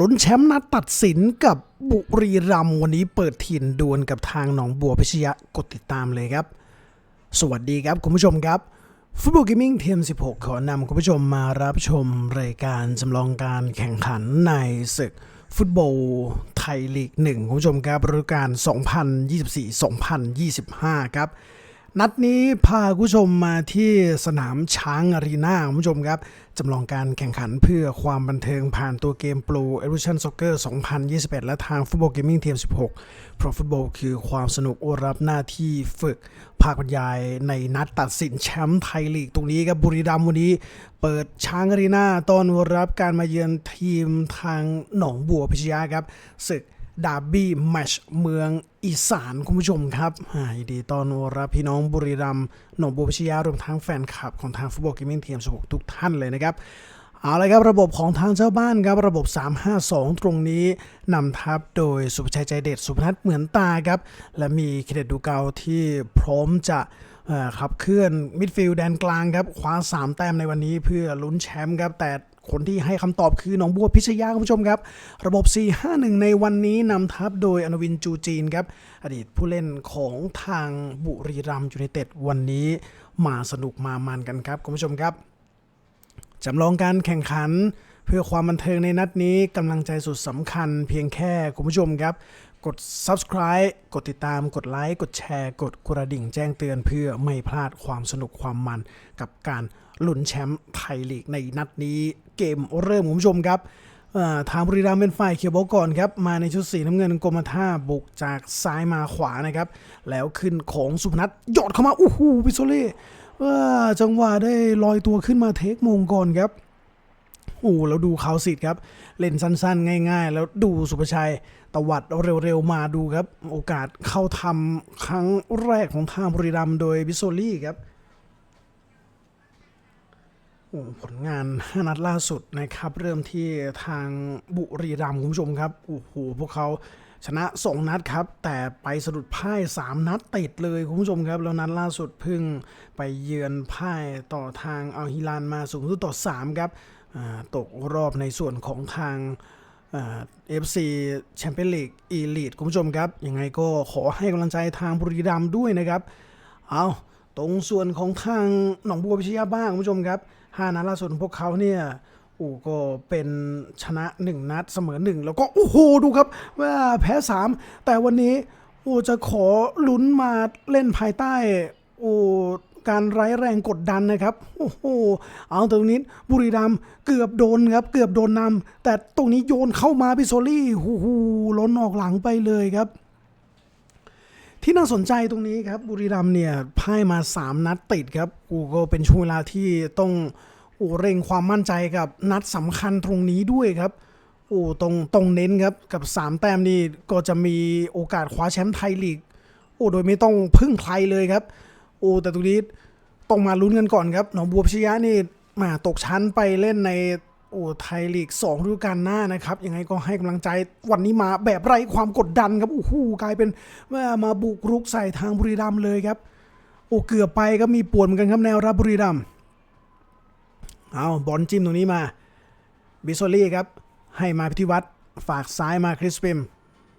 ลุ้นแชมป์นัดตัดสินกับบุรีรัมย์วันนี้เปิดถิ่นดวลกับทางหนองบัวพิชยะกดติดตามเลยครับ สวัสดีครับคุณผู้ชมครับฟุตบอลเกมมิ่งเทม16 ขอนำคุณผู้ชมมารับชมรายการจำลองการแข่งขันในศึกฟุตบอลไทยลีก 1 คุณผู้ชมครับฤดูกาล2024-2025 ครับ นัดนี้พาคุณผู้ชมมาที่สนามช้างอารีนาคุณผู้ชมครับจำลองการแข่งขันเพื่อความบันเทิงผ่านตัวเกม Pro Evolution Soccer 2021 และทางฟุตบอลเกมมิ่งเทียม16 เพราะฟุตบอลคือความสนุกอรับหน้าที่ฝึก ภาคบรรยายในนัดตัดสินแชมป์ไทยลีกตรงนี้ครับบุรีรัมย์วันนี้ เปิดช้างอารีนาต้อนรับการมาเยือนทีมทางหนองบัวพิชยาครับศึก ดาร์บี้แมชเมืองอีสานคุณผู้ชมครับยินดีต้อนรับพี่น้องบุรีรัมย์หนองบัวพิชยารวมทั้งแฟนคลับของทางฟุตบอลเกมมิ่งทีมสทุกท่านเลยนะครับเอาละครับระบบของทางเจ้าบ้านครับระบบ 352 ตรงนี้นำทัพโดยสุภชัยใจเด็ดสุพนัทเหมือนตาครับ และมีเคเดตดูเกาที่พร้อมจะขับเคลื่อนมิดฟิลด์แดนกลางครับคว้า3 แต้มในวันนี้เพื่อลุ้นแชมป์ครับแต่ คนที่ให้คำตอบคือหนองบัวพิชยาคุณผู้ชมครับ ระบบ 451 ในวันนี้นำทัพโดยอนวินจูจีนครับ อดีตผู้เล่นของทางบุรีรัมย์ยูไนเต็ดวันนี้มาสนุกมามันกันครับคุณผู้ชมครับจำลองการแข่งขันเพื่อความบันเทิงในนัดนี้กำลังใจสุดสำคัญเพียงแค่คุณผู้ชมครับ กด subscribe กดติดตาม กดไลค์ กดแชร์ กดกระดิ่งแจ้งเตือนเพื่อไม่พลาดความสนุกความมันกับการ ลุ้นแชมป์ไทยลีกในนัดนี้เกมเริ่มคุณผู้ชมครับทางบุรีรัมย์เป็นฝ่ายเขียวบอลก่อนครับ มาในชุดสีน้ำเงินกรมท่าบุกจากซ้ายมาขวานะครับ แล้วขึ้นของสุพนัทหยอดเข้ามาโอ้โหพิโซเล่จังหวะได้ลอยตัวขึ้นมาเทคมงก่อนครับโอ้แล้วดูเขาสิทธ์ครับ เล่นสั้นๆ ง่าย ๆ แล้วดูสุภชัยตวัดเร็วๆ มาดูครับ โอกาสเข้าทำครั้งแรกของทางบุรีรัมย์โดยบิโซลี่ครับ ผลงาน 5 นัดล่าสุดนะครับ เริ่มที่ทางบุรีรัมย์คุณผู้ชมครับโอ้โหพวกเขาชนะ 2 นัดครับ แต่ไปสะดุดพ่าย 3 นัดติดเลยคุณผู้ชมครับ แล้วนัดล่าสุดพิ่งไปเยือนพ่ายต่อทางอัลฮิลานมาสูงสุดต่อ 3 ครับตกรอบในส่วนของทางเอฟซีแชมเปี้ยนลีกอีลีดคุณผู้ชมครับ ยังไงก็ขอให้กำลังใจทางบุรีรัมย์ด้วยนะครับ เอาตรงส่วนของทางหนองบัวพิชยาบ้างคุณผู้ชมครับ ห้านัดล่าสุดของพวกเขาเนี่ยอ้ก็เป็นชนะ 1 นัดเสมอ 1 แล้วก็ โอ้โห ดูครับ ว่าแพ้ 3 แต่วันนี้อ้จะขอลุ้นมาเล่นภายใต้อ้การไร้แรงกดดันนะครับ โอ้โห เอาตรงนี้บุรีรัมเกือบโดนครับ เกือบโดนนำแต่ตรงนี้โยนเข้ามาพิโซลี่โอ้โหล้นออกหลังไปเลยครับ ที่น่าสนใจตรงนี้ครับบุรีรัมเนี่ยพ่ายมา 3 นัดติดครับกูก็เป็นช่วงเวลาที่ต้องโอ้เร่งความมั่นใจกับนัดสำคัญตรงนี้ด้วยครับโอ้ตรงตรงเน้นครับกับ 3 แต้มนี่ก็จะมีโอกาสคว้าแชมป์ไทยลีกโอ้โดยไม่ต้องพึ่งใครเลยครับโอ้แต่ตรงนี้ต้องมาลุ้นกันก่อนครับหนองบัวพิชยะนี่มาตกชั้นไปเล่นใน อ้ไทยลีก2ฤดูกาลหน้านะครับยังไงก็ให้กำลังใจวันนี้มาแบบไร้ความกดดันครับโอ้โหกลายเป็นว่ามาบุกรุกใส่ทางบุรีรัมย์เลยครับโอ้เกือบไปก็มีปวดเหมือนกันครับแนวรับบุรีรัมย์เอาบอลจิ้มตรงนี้มาบิโซลี่ครับ ให้มาพิธิวัตรฝากซ้ายมาคริสเปิม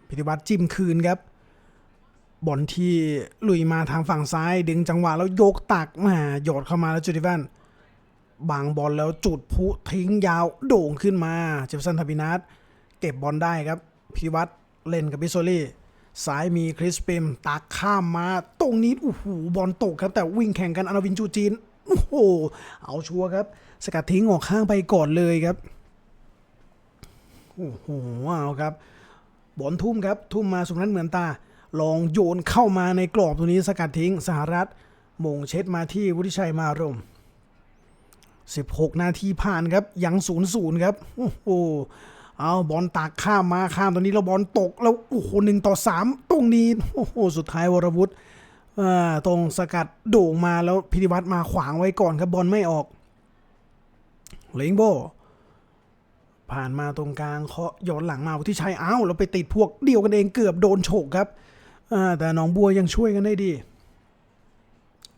พิธิวัตรจิ้มคืนครับบอลที่ลุยมาทางฝั่งซ้ายดึงจังหวะแล้วยกตักมาหยอดเข้ามาแล้วจูดิแวน บางบอลแล้วจุดพุทิ้งยาวโด่งขึ้นมา เจฟสันทาบินัสเก็บบอลได้ครับ พิวัตรเล่นกับบิโซลี่ซ้ายมีคริสปิมตักข้ามมา ตรงนี้โอ้โหบอลตกครับ แต่วิ่งแข่งกันอนาวินจูจีนโอ้โหเอาชัวร์ครับ สกัดทิ้งออกข้างไปก่อนเลยครับโอ้โหเอาครับ บอลทุ่มครับ ทุ่มมาสุนัทเหมือนตา ลองโยนเข้ามาในกรอบตัวนี้สกัดทิ้งสหรัฐมงเช็ดมาที่วุฒิชัยมารม 16 นาทีผ่านครับยังศูนย์ศูนย์ครับโอ้โหเอาบอลตากข้ามมาข้ามตัวนี้แล้วบอลตกแล้วโอ้โหหนึ่งต่อสามตรงนี้โอ้โหสุดท้ายวรวุฒิตรงสกัดโด่งมาแล้วพิธิวัตรมาขวางไว้ก่อนครับบอลไม่ออกเลงโบผ่านมาตรงกลางเคาะย้อนหลังมาวุฒิชัยอ้าวแล้วไปติดพวกเดียวกันเองเกือบโดนโฉกครับแต่หนองบัวยังช่วยกันได้ดี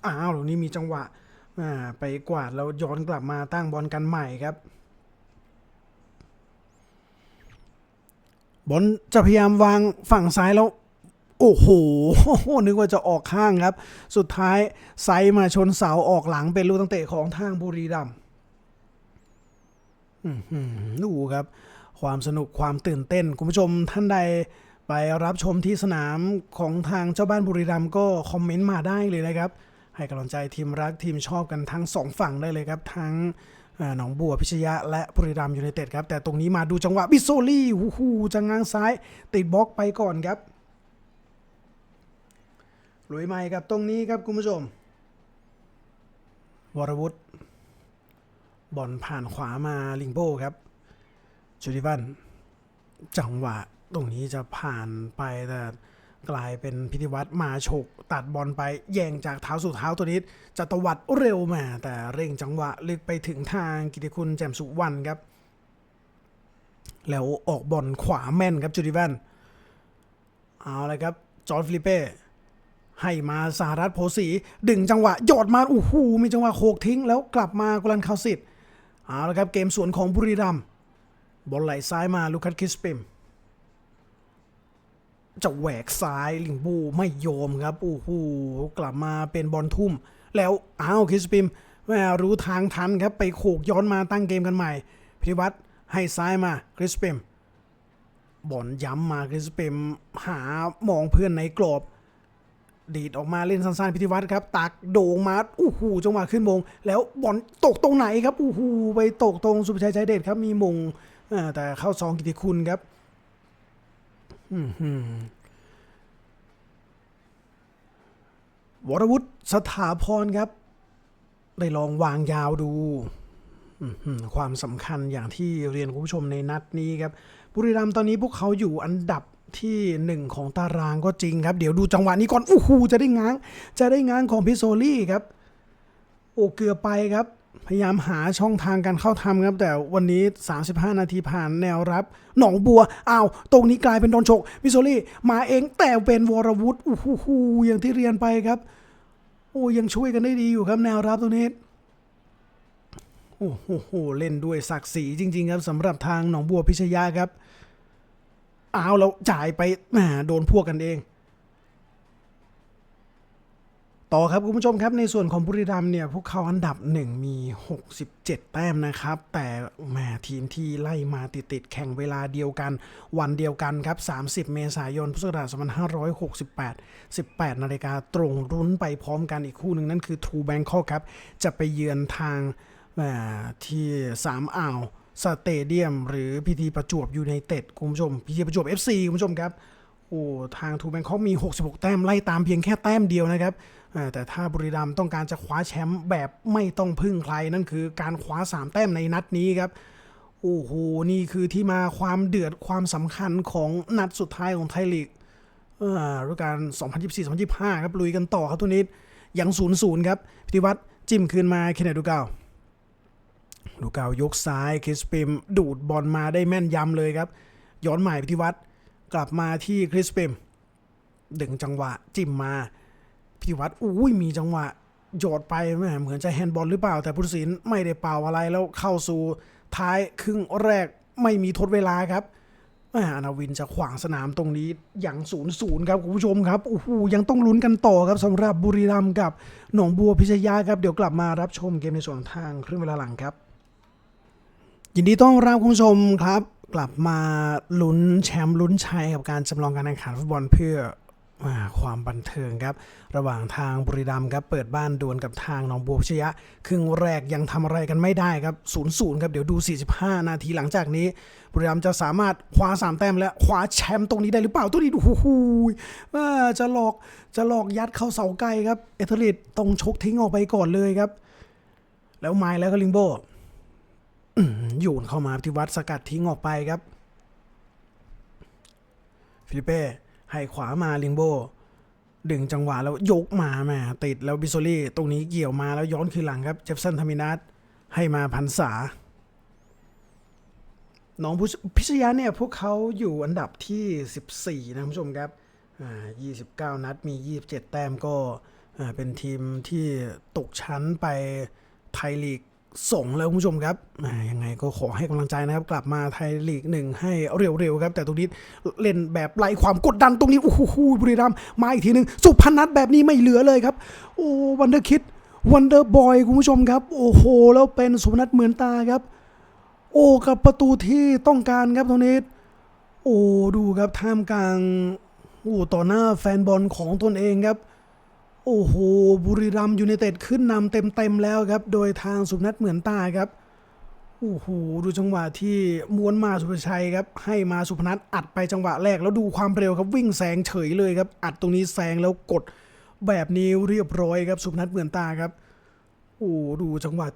อ้าวตรงนี้มีจังหวะ อ่าไปกวาดแล้วย้อนกลับมาตั้งบอลกันใหม่ครับ บอลจะพยายามวางฝั่งซ้ายแล้ว โอ้โห นึกว่าจะออกข้างครับ สุดท้ายไซมาชนเสาออกหลังเป็นลูกตั้งเตะของทางบุรีรัมย์ดูครับ ความสนุกความตื่นเต้น คุณผู้ชมท่านใดไปรับชมที่สนามของทางเจ้าบ้านบุรีรัมย์ก็คอมเมนต์มาได้เลยนะครับ ให้กำลังใจทีมรักทีมชอบกันทั้งสองฝั่งได้เลยครับ ทั้งหนองบัวพิชยะ และบุรีรัมยูไนเต็ดครับ แต่ตรงนี้มาดูจังหวะบิโซลี่หูหูจะง้างซ้าย ติดบล็อกไปก่อนครับลุยใหม่ครับตรงนี้ครับคุณผู้ชม วรวุฒิบอลผ่านขวามาลิงโบครับจูดิวันจังหวะตรงนี้จะผ่านไปแต่ กลายเป็นพิธีวัตรมาฉกตัดบอลไปแย่งจากเท้าสู่เท้าตัวนี้จะตวัดเร็วมา แต่เร่งจังหวะลึกไปถึงทางกิติคุณแจ่มสุวรรณครับ แล้วออกบอลขวาแม่นครับจูดิวันเอาเลยครับจอร์ฟิลิเป้ให้มาสหรัฐโพสีดึงจังหวะหยอดมาโอ้โหมีจังหวะโขกทิ้ง แล้วกลับมากลันคาสิทธิ์เอาละครับเกมสวนของบุรีรัมย์บอลไหลซ้ายมาลูคัสคิสปิม จะแหวกซ้ายลิงบูไม่โยมครับโอ้โหกลับมาเป็นบอลทุ่ม แล้วอ้าวคริสปิมแมรู้ทางทันครับไปโขกย้อนมาตั้งเกมกันใหม่พิธิวัตรให้ซ้ายมาคริสปิมบอลย้ำมาคริสปิมหามองเพื่อนในกรอบดีดออกมาเล่นสั้นๆพิธีวัตรครับ ตักโด่งมาอู้หูจังหวะขึ้นมง แล้วบอลตกตรงไหนครับอู้หูไปตกตรงสุภชัยใจเด็ดครับมีมงแต่เข้าซองกิติคุณครับ วรวุฒิสถาพรครับ ได้ลองวางยาวดูความสำคัญอย่างที่เรียนคุณผู้ชมในนัดนี้ครับ บุรีรัมย์ตอนนี้พวกเขาอยู่อันดับที่หนึ่งของตารางก็จริงครับ เดี๋ยวดูจังหวะนี้ก่อนอู้หูจะได้ง้าง จะได้ง้างของพิโซลี่ครับ โอ้เกือบไปครับ พยายามหาช่องทางการเข้าทำครับ แต่วันนี้ 35 นาทีผ่านแนวรับ หนองบัวอ้าวตรงนี้กลายเป็นโดนฉกพิโซลี่มาเองแต่เป็นวรวุฒิอู้หูอย่างที่เรียนไปครับโอ้ยังช่วยกันได้ดีอยู่ครับแนวรับตรงนี้โอ้โหเล่นด้วยศักดิ์ศรีจริง ๆ ครับสำหรับทางหนองบัวพิชยาครับอ้าวแล้วจ่ายไปแหมโดนพวกกันเอง ต่อครับคุณผู้ชมครับในส่วนของบุรีรัมเนี่ยพวกเขาอันดับหนึ่งมี 67 แต้มนะครับ แต่แหมทีมที่ไล่มาติดๆแข่งเวลาเดียวกัน วันเดียวกันครับ 30 เมษายนพุทธศักราช2568 18นาฬิกาตรงรุ้นไปพร้อมกันอีกคู่หนึ่งนั่นคือ True Bangkok ครับ จะไปเยือนทางแมที่สามอ่าวสเตเดียม หรือพิธีประจวบยูไนเต็ดคุณผู้ชมพิธีประจวบ FC คุณผู้ชมครับโอ้ทางทูแบงคอกมี 66 แต้มไล่ตามเพียงแค่แต้มเดียวนะครับ แต่ถ้าบุรีรัมย์ต้องการจะคว้าแชมป์แบบไม่ต้องพึ่งใครนั่นคือการคว้า 3 แต้มในนัดนี้ครับโอ้โหนี่คือที่มาความเดือดความสำคัญของนัดสุดท้ายของไทยลีกเอ่อฤดูกาล2024-2025 ครับลุยกันต่อครับทุกนิดยัง0 0ครับพิธีวัตรจิ้มคืนมาเคนเนตดูเกาดูเกายกซ้ายคริสปิม ดูดบอลมาได้แม่นยำเลยครับ ย้อนใหม่พิธีวัตรกลับมาที่คริสปิม ดึงจังหวะจิ้มมา พิวัตรอุ้ยมีจังหวะโยดไปแหมเหมือนจะแฮนด์บอลหรือเปล่า แต่ผู้ตัดสินไม่ได้เป่าอะไรแล้วเข้าสู่ท้ายครึ่งแรกไม่มีทดเวลาครับแหมอนาวินจะขวางสนามตรงนี้อย่างศูนย์ศูนย์ครับคุณผู้ชมครับโอ้โหยังต้องลุ้นกันต่อครับสำหรับบุรีรัมย์กับหนองบัวพิชยาครับ เดี๋ยวกลับมารับชมเกมในส่วนทางครึ่งเวลาหลังครับ ยินดีต้อนรับคุณผู้ชมครับ กลับมาลุ้นแชมป์ลุ้นชัยกับการจำลองการแข่งขันฟุตบอลเพื่อ ความบันเทิงครับ ระหว่างทางบุรีรัมย์ครับ เปิดบ้านดวลกับทางหนองบัวพิชยะ ครึ่งแรกยังทำอะไรกันไม่ได้ครับ0ูนย์ครับ เดี๋ยวดู 45 นาทีหลังจากนี้ บุรีรัมย์จะสามารถคว้า 3 แต้มและคว้าแชมป์ตรงนี้ได้หรือเปล่าตัวนี้ดูหูหูยว่าจะหลอกจะหลอกยัดเข้าเสาไกลครับ เอเธอริดตรงชกทิ้งออกไปก่อนเลยครับ แล้วไม้แล้วก็ลิงโบหือโยนเข้ามาที่วัดสกัดทิ้งออกไปครับฟิลิเป้ ให้ขวามาลิงโบ ดึงจังหวะแล้วยกมาแม่ติดแล้วบิโซลี่ตรงนี้เกี่ยวมาแล้วย้อนคืนหลังครับเจฟสันทามินัสให้มาพันษา น้องพิชยาเนี่ยพวกเขาอยู่อันดับที่ 14 นะคุณผู้ชมครับอ่า29 นัดมี 27 แต้มก็อ่าเป็นทีมที่ตกชั้นไปไทยลีก ส่งแล้วคุณผู้ชมครับยังไงก็ขอให้กำลังใจนะครับ กลับมาไทยลีกหนึ่งให้เร็วๆครับ แต่ตรงนี้เล่นแบบไล่ความกดดันตรงนี้โอ้โหบุรีรัมย์มาอีกทีหนึ่งสุพนัทแบบนี้ไม่เหลือเลยครับ โอ้วันเดอร์คิดวันเดอร์บอยคุณผู้ชมครับ โอ้โห แล้วเป็นสุพนัทเหมือนตาครับ โอ้กับประตูที่ต้องการครับตรงนี้ โอ้ดูครับท่ามกลางโอ้ต่อหน้าแฟนบอลของตนเองครับ โอ้โห บุรีรัมย์ยูไนเต็ดขึ้นนำเต็มๆแล้วครับ โดยทางสุพนัทเหมือนตาครับ โอ้โห ดูจังหวะที่ม้วนมาสุภชัยครับ ให้มาสุพนัทอัดไปจังหวะแรกแล้วดูความเร็วครับวิ่งแซงเฉยเลยครับ อัดตรงนี้แซงแล้วกดแบบนี้เรียบร้อยครับสุพนัทเหมือนตาครับ โอ้ดูจังหวะ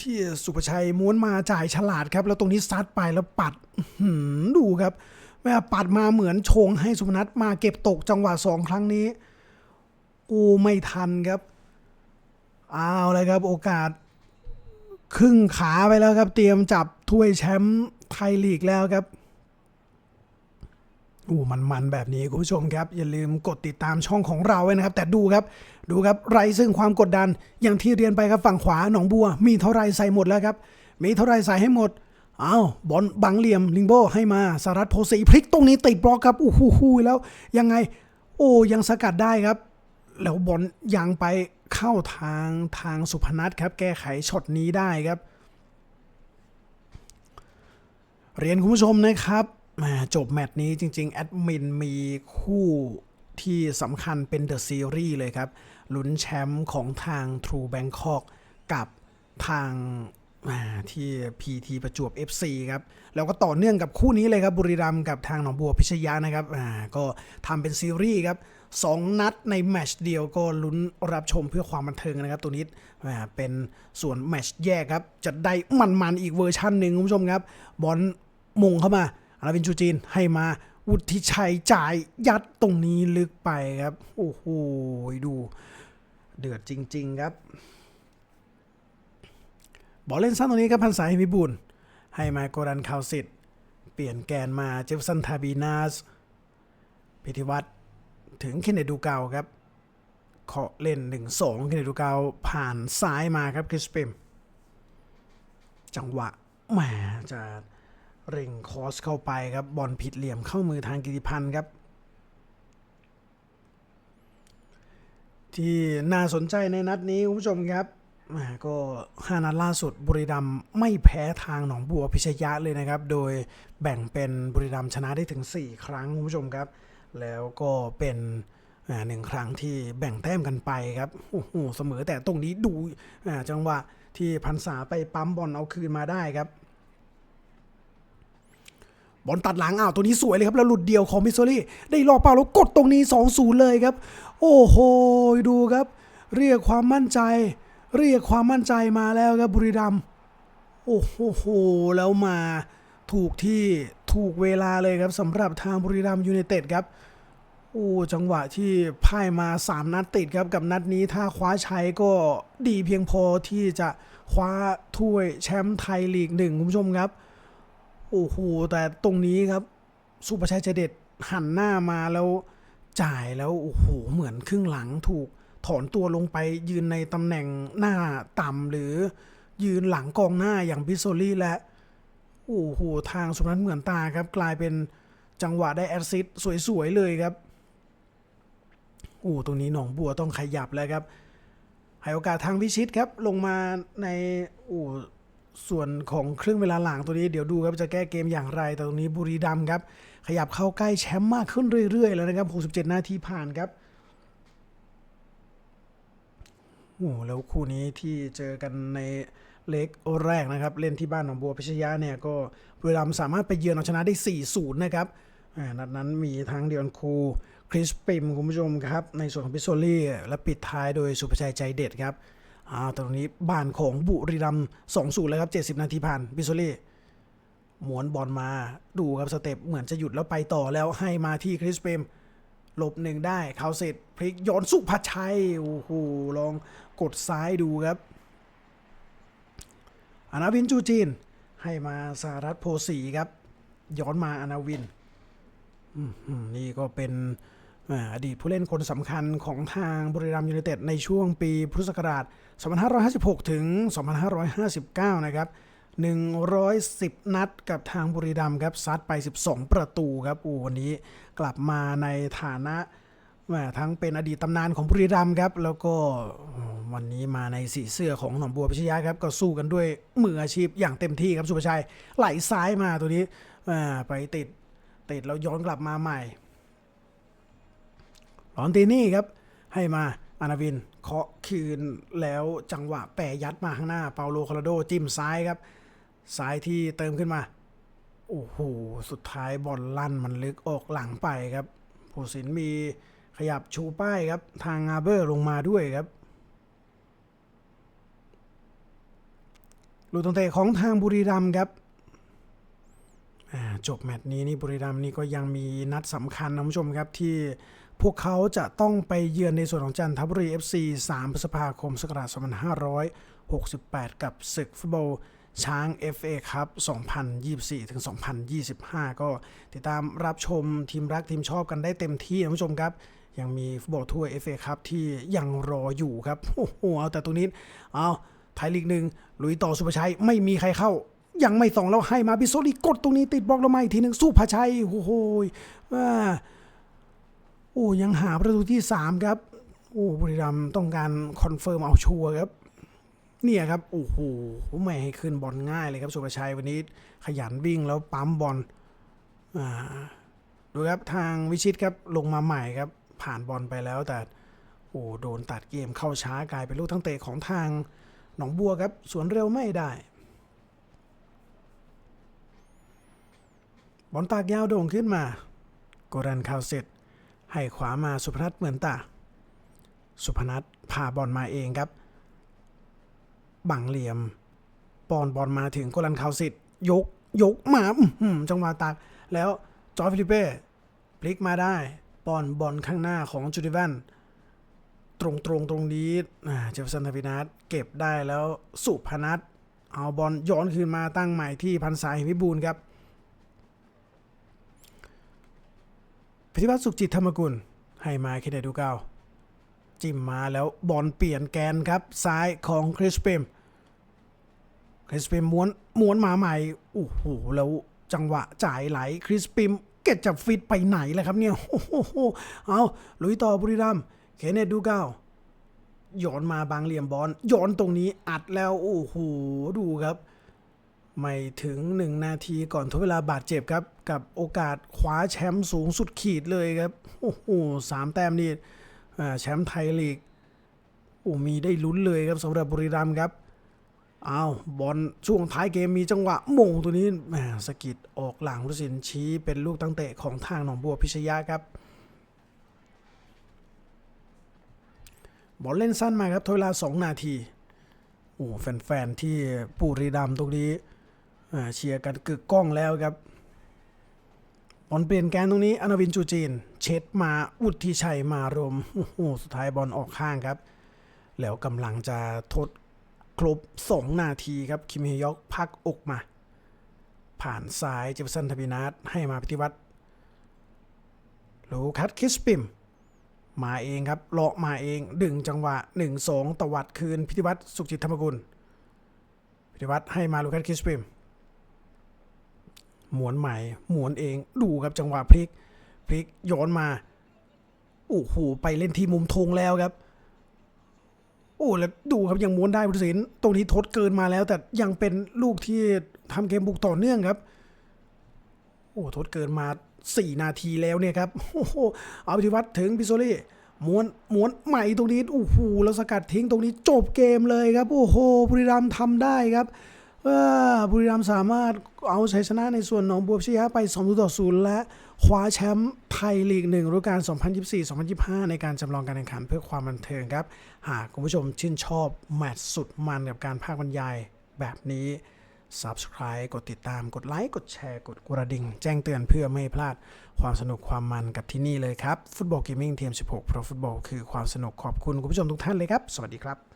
ที่สุภชัยม้วนมาจ่ายฉลาดครับ แล้วตรงนี้ซัดไปแล้วปัดหือดูครับแม่ปัดมาเหมือนชงให้สุพนัทมาเก็บตกจังหวะสองครั้งนี้ โอ้ไม่ทันครับ เอาเลยครับโอกาส ครึ่งขาไปแล้วครับ เตรียมจับถ้วยแชมป์ไทยลีกแล้วครับอู้มันๆแบบนี้คุณผู้ชมครับ อย่าลืมกดติดตามช่องของเราไว้นะครับ แต่ดูครับดูครับไรซึ่งความกดดันอย่างที่เรียนไปครับฝั่งขวาหนองบัว มีเท่าไรใส่หมดแล้วครับ มีเท่าไรใส่ให้หมดอ้าวบอลบังเหลี่ยมลิงโบให้มาสารัตโพสีพลิกตรงนี้ติดบล็อกครับอู้หูๆแล้วยังไง โอ้ยังสกัดได้ครับ แล้วบอลยังไปเข้าทางทางสุพนัทครับ แก้ไขช็อตนี้ได้ครับ เรียนคุณผู้ชมนะครับจบแมตช์นี้จริง ๆ แอดมินมีคู่ที่สำคัญเป็นเดอะซีรีส์เลยครับลุ้นแชมป์ของทาง True Bangkok กับทาง อ่าที่ PT ประจวบ FC ครับแล้วก็ต่อเนื่องกับคู่นี้เลยครับบุรีรัมย์กับทางหนองบัวพิชยานะครับอ่าก็ทำเป็นซีรีส์ครับสองนัดในแมชเดียวก็ลุ้นรับชมเพื่อความบันเทิงนะครับ ตัวนี้เป็นส่วนแมชแยกครับ จะได้มันๆอีกเวอร์ชันหนึ่งคุณผู้ชมครับ บอลมงเข้ามาอาราวินจูจีนให้มาวุฒิชัยจ่ายยัดตรงนี้ลึกไปครับ โอ้โหดู เดือดจริง ๆ ครับ บอลเล่นสั้นตรงนี้ครับพันสายวิบูลย์ให้มาโกรันคาวสิตเปลี่ยนแกนมาเจฟสันทาบีนาสพิธิวัตรถึงเคนเนดูเกาครับเคาะเล่น 1-2เคนเนดูเกาผ่านซ้ายมาครับคริสเปมจังหวะแหมจะเร่งคอสเข้าไปครับบอลผิดเหลี่ยมเข้ามือทางกิติพันธ์ครับ ที่น่าสนใจในนัดนี้คุณผู้ชมครับ ก็ห้านัดล่าสุดบุรีรัมย์ไม่แพ้ทางหนองบัวพิชยะเลยนะครับ โดยแบ่งเป็นบุรีรัมย์ชนะได้ถึง 4 ครั้งคุณผู้ชมครับ แล้วก็เป็นหนึ่งครั้งที่แบ่งแต้มกันไปครับโอ้โหเสมอแต่ตรงนี้ดูจังหวะที่พันษาไปปั๊มบอลเอาคืนมาได้ครับบอลตัดหลังอ้าวตัวนี้สวยเลยครับ แล้วหลุดเดียวของมิสโซรี่ได้รอเป้าแล้วกดตรงนี้ 2-0 เลยครับ โอ้โห ดูครับ เรียกความมั่นใจ เรียกความมั่นใจมาแล้วครับบุรีรัมย์โอ้โหแล้วมาถูกที่ถูกเวลาเลยครับสำหรับทางบุรีรัมย์ยูไนเต็ดครับโอ้จังหวะที่พ่ายมา 3 นัดติดครับกับนัดนี้ถ้าคว้าชัยก็ดีเพียงพอที่จะคว้าถ้วยแชมป์ไทยลีกหนึ่งคุณผู้ชมครับโอ้โหแต่ตรงนี้ครับสุประชัยใจเด็ดหันหน้ามาแล้วจ่ายแล้วโอ้โหเหมือนครึ่งหลังถูก ถอนตัวลงไปยืนในตำแหน่งหน้าต่ำหรือยืนหลังกองหน้าอย่างบิสโซลี่และโอ้โหทางสุนันเหมือนตาครับ กลายเป็นจังหวะได้แอสซิสสวย ๆ เลยครับโอ้ตรงนี้หนองบัวต้องขยับแล้วครับให้โอกาสทางวิชิตครับ ลงมาในโอ้ส่วนของครึ่งเวลาหลังตัวนี้เดี๋ยวดูครับจะแก้เกมอย่างไร แต่ตรงนี้บุรีรัมครับ ขยับเข้าใกล้แชมป์มากขึ้นเรื่อย ๆ แล้วนะครับ 67 นาทีผ่านครับ โอ้แล้วคู่นี้ที่เจอกันในเล็กแรกนะครับ เล่นที่บ้านหนองบัวพิชยะเนี่ยก็บุรีรัมสามารถไปเยือนเอาชนะได้ 4-0 นะครับนัดนั้นมีทั้งเดียนคูคริสปิมคุณผู้ชมครับ ในส่วนของพิโซลี่ และปิดท้ายโดยสุภชัยใจเด็ดครับอ่าตรงนี้บ้านของบุรีรัมย์2-0แล้วครับ70นาทีผ่านพิโซลี่หมวนบอลมาดูครับสเต็ปเหมือนจะหยุดแล้วไปต่อแล้วให้มาที่คริสเปม หลบหนึ่งได้เขาเสร็จพลิกย้อนสุภชัย โอ้โห ลองกดซ้ายดูครับ อนาวินจูจีน ให้มาสารัตโพสีครับ ย้อนมาอนาวิน นี่ก็เป็นอดีตผู้เล่นคนสำคัญของทางบุรีรัมย์ยูไนเต็ดในช่วงปีพุทธศักราช 2556 ถึง 2559 นะครับ 110 นัดกับทางบุรีรัมย์ครับซัดไป 12 ประตูครับอูวันนี้กลับมาในฐานะแหมทั้งเป็นอดีตตำนานของบุรีรัมย์ครับ แล้วก็วันนี้มาในสีเสื้อของหนองบัวพิชยะครับ ก็สู้กันด้วยมืออาชีพอย่างเต็มที่ครับสุภชัยไหลซ้ายมาตัวนี้อ่าไปติดติดแล้วย้อนกลับมาใหม่หลอนตินี่ครับ ให้มาอานาวินเคาะคืนแล้วจังหวะแปรยัดมาข้างหน้าเปาโลคาราโดจิ้มซ้ายครับ ซ้ายที่เติมขึ้นมา โอ้โห สุดท้ายบอลลั่นมันลึกออกหลังไปครับ ผู้สินมีขยับชูป้ายครับ ทางอาเบอร์ลงมาด้วยครับลูกตั้งเตะของทางบุรีรัมย์ครับจบแมตช์นี้นี่บุรีรัมย์นี่ก็ยังมีนัดสำคัญนะคุณผู้ชมครับที่พวกเขาจะต้องไปเยือนในส่วนของจันทบุรี FC 3พฤษภาคม ศักราช2568 กับศึกฟุตบอล ช้าง FA ครับ 2024 ถึง 2025 ก็ติดตามรับชมทีมรักทีมชอบกันได้เต็มที่นะคุณผู้ชมครับ ยังมีฟุตบอลถ้วย FA ครับที่ยังรออยู่ครับ โอ้โห เอาแต่ตรงนี้ เอาไทยลีกหนึ่งลุยต่อสุภชัยไม่มีใครเข้า ยังไม่ส่องแล้วให้มาบิโซลีกดตรงนี้ติดบล็อกแล้วมาอีกทีหนึ่งสุภชัยโอ้โหว่าโอ้ยังหาประตูที่ 3 ครับ โอ้บุรีรัมย์ต้องการคอนเฟิร์มเอาชัวร์ครับ เนี่ยครับโอ้โหไม่ให้ขึ้นบอลง่ายเลยครับสุภชัยวันนี้ขยันวิ่งแล้วปั๊มบอลอ่าดูครับทางวิชิตครับลงมาใหม่ครับผ่านบอลไปแล้วแต่โอ้โดนตัดเกมเข้าช้ากลายเป็นลูกทั้งเตะของทางหนองบัวครับสวนเร็วไม่ได้บอลตากยาวโด่งขึ้นมาโกรันคาวเสร็จให้ขวามาสุพนัทเหมือนตา สุพนัทพาบอลมาเองครับ บังเหลี่ยมปอนบอลมาถึงโกลันคาวสิทธิ์ยกยกมาจังหวะตัก แล้วจอร์ฟิลิเป้พลิกมาได้ปอนบอลข้างหน้าของจูดิแวนตรงตรงตรงนี้เจฟสันทวินัทเก็บได้แล้วสุพนัทเอาบอลย้อนคืนมาตั้งใหม่ที่พันสายวิบูลครับพิธิวัตรสุขจิตธรรมกุล ให้มาเคเดดูเกาจิ้มมาแล้วบอลเปลี่ยนแกนครับ ซ้ายของคริสเปม คริสเปมม้วนม้วนมาใหม่โอ้โหแล้วจังหวะจ่ายไหลคริสปิมเก็ตจะฟิตไปไหนเล่ะครับเนี่ยโอ้โหเอาลุยต่อบุรีรัมย์เคเนตดูเกาย้อนมาบางเหลี่ยมบอลย้อนตรงนี้อัดแล้วโอ้โหดูครับ ไม่ถึง1นาทีก่อนทดเวลาบาดเจ็บครับ กับโอกาสคว้าแชมป์สูงสุดขีดเลยครับโอ้โหสามแต้มนี่แชมป์ไทยลีกโอ้มีได้ลุ้นเลยครับสำหรับบุรีรัมย์ครับ อ้าวบอลช่วงท้ายเกมมีจังหวะมงตัวนี้แหมสกิดออกหลังผู้ตัดสินชี้เป็นลูกตั้งเตะของทางหนองบัวพิชยะครับ บอลเล่นสั้นมาครับทเวลา 2 นาทีโอ้แฟนๆที่ปุรีรัมตรงนี้เชียร์กันกึกก้องแล้วครับบอลเปลี่ยนแกนตรงนี้อนาวินจูจีน เช็ดมาอุทิชัยมารมโอ้โหสุดท้ายบอลออกข้างครับ แล้วกำลังจะทด ครบ 2 นาทีครับ คิมเฮยอกพักอกมา ผ่านซ้ายเจฟสันทบินาทให้มาปฏิวัติลูคัสคิสปิม มาเองครับเลาะมาเองดึงจังหวะ 1-2 ตวัดคืนพิธิวัตรสุขจิตธรรมกุลพิธิวัตรให้มาลูคัสคิสปิมหมวนใหม่หมวนเองดูครับจังหวะพลิกพลิกย้อนมาโอ้โหไปเล่นที่มุมธงแล้วครับ โอ้แล้วดูครับยังม้วนได้พุทธศิลป์ตรงนี้ทดเกินมาแล้ว แต่ยังเป็นลูกที่ทำเกมบุกต่อเนื่องครับ โอ้ทดเกินมา 4 นาทีแล้วเนี่ยครับโอ้โหเอาพิวัตรถึงพิโซลี่ม้วนม้วนใหม่ตรงนี้โอ้โหแล้วสกัดทิ้งตรงนี้จบเกมเลยครับ โอ้โหบุรีรัมย์ทำได้ครับ บุรีรัมย์สามารถเอาชัยชนะในส่วนหนองบัวพิชยะไป2ต่อ0และคว้าแชมป์ไทยลีกหนึ่งฤดูกาล 2024-2025 ในการจำลองการแข่งขันเพื่อความบันเทิงครับ หากคุณผู้ชมชื่นชอบ แมตช์สุดมันกับการภาคบรรยายแบบนี้ Subscribe กดติดตามกดไลค์กดแชร์กดกระดิ่ง แจ้งเตือนเพื่อไม่พลาดความสนุกความมันกับที่นี่เลยครับฟุตบอลเกมมิ่งทีม16 Pro Football คือความสนุกขอบคุณคุณผู้ชมทุกท่านเลยครับ สวัสดีครับ